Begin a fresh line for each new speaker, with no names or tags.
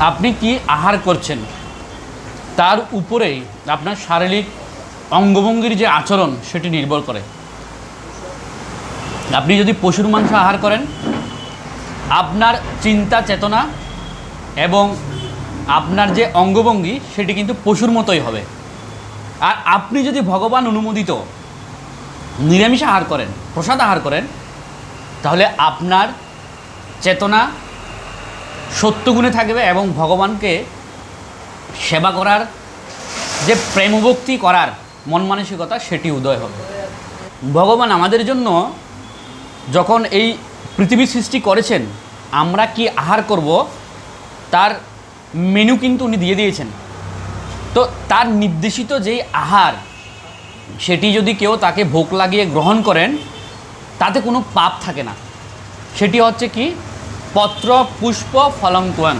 আপনি কি আহার করছেন? তার উপরেই আপনার শারীরিক অঙ্গভঙ্গির যে আচরণ, সেটি নির্ভর করে। আপনি যদি পশুর মাংস আহার করেন, আপনার চিন্তা, চেতনা এবং আপনার যে অঙ্গভঙ্গি, সেটি কিন্তু পশুর মতোই হবে। আর আপনি যদি ভগবান অনুমোদিত, নিরামিষ আহার করেন, প্রসাদ আহার করেন, তাহলে আপনার চেতনা সত্যগুণে থাকবে এবং ভগবানকে সেবা করার যে প্রেমভক্তি করার মন মানসিকতা, সেটি উদয় হবে। ভগবান আমাদের জন্য যখন এই পৃথিবী সৃষ্টি করেছেন, আমরা কি আহার করব? তার মেনু কিন্তু উনি দিয়ে দিয়েছেন। তো তার নির্দেশিত যেই আহার, সেটি যদি কেউ তাকে ভোগ লাগিয়ে গ্রহণ করেন, তাতে কোনো পাপ থাকে না। সেটি হচ্ছে কি পত্র পুষ্প ফলঙ্কুয়ান